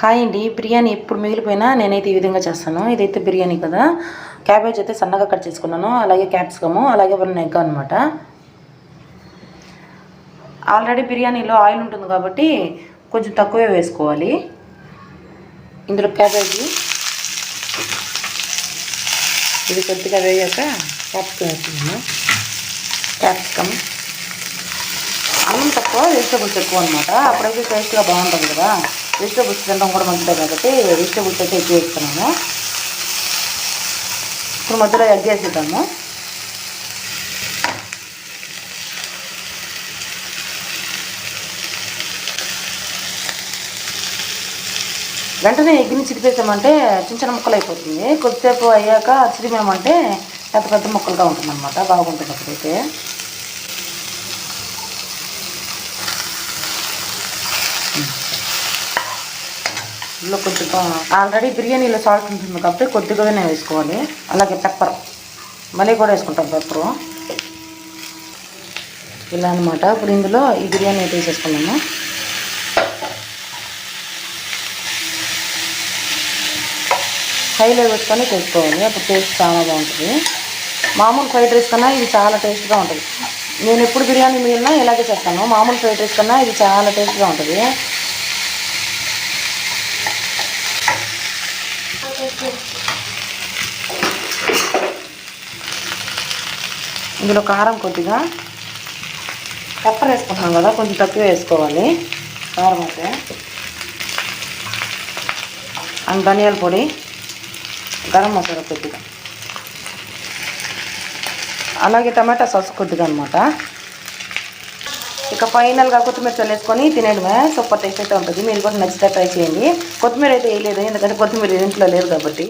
Hi అండి. బిర్యానీ ఎప్పుడు మిగిలిపోయినా నేనైతే ఈ విధంగా చేస్తాను. ఇదైతే బిర్యానీ కదా. క్యాబేజ్ అయితే సన్నగా కట్ చేసుకున్నాను. అలాగే క్యాప్సికము అలాగే వన్ ఎగ్ అనమాట ఆల్రెడీ బిర్యానీలో ఆయిల్ ఉంటుంది కాబట్టి కొంచెం తక్కువే వేసుకోవాలి. ఇందులో క్యాబేజీ. ఇది కొద్దిగా వేయాక క్యాప్సికం వేస్తున్నాను. క్యాప్సికమ్ అన్నం తక్కువ వెజిటబుల్స్ ఎక్కువ అనమాట అప్పుడైతే టేస్ట్గా బాగుంటుంది కదా. వెజిటబుల్స్ తినడం కూడా మంచిదే కాబట్టి వెజిటబుల్స్ అయితే ఎక్కువ వేస్తున్నాము. ఇప్పుడు మధ్యలో ఎగ్ వేసేద్దాము వెంటనే ఎగ్ని చిరిపేసామంటే చిన్న చిన్న ముక్కలు అయిపోతుంది. కొద్దిసేపు అయ్యాక చిరిమేమంటే పెద్ద పెద్ద ముక్కలుగా ఉంటుంది అనమాట బాగుంటుంది అప్పుడైతే. ఇందులో కొంచెం ఆల్రెడీ బిర్యానీలో సాల్ట్ ఉంటుంది కాబట్టి కొద్దిగానే వేసుకోవాలి. అలాగే పెప్పర్ మళ్ళీ కూడా వేసుకుంటాం పెప్పరు. ఇలా అనమాట ఇప్పుడు ఇందులో ఈ బిర్యానీ అయితే వేసేసుకున్నాము హైలో పెట్టుకొని చేసుకోవాలి అప్పుడు టేస్ట్ చాలా బాగుంటుంది. మామూలు ఫ్రైడ్ రైస్ కన్నా ఇది చాలా టేస్ట్గా ఉంటుంది. నేను ఎప్పుడు బిర్యానీ మిగిలినా ఇలాగే చేస్తాను. మామూలు ఫ్రైడ్ రైస్ కన్నా ఇది చాలా టేస్ట్గా ఉంటుంది. ఇందులో కారం కొద్దిగా. పెప్పర్ వేసుకుంటున్నాం కదా కొంచెం తక్కువ వేసుకోవాలి. కారం అయితే. అండ్ ధనియాల పొడి గరం మసాలా కొద్దిగా. అలాగే టమాటా సాస్ కొద్దిగా అనమాట ఇక ఫైనల్గా కొత్తిమీర చల్లేసుకొని తినేయడమే. సూపర్ టేస్ట్ అయితే ఉంటుంది. మీరు కూడా నచ్చితే ట్రై చేయండి. కొత్తిమీర అయితే వేయలేదు ఎందుకంటే కొత్తిమీర ఇంట్లో లేదు కాబట్టి.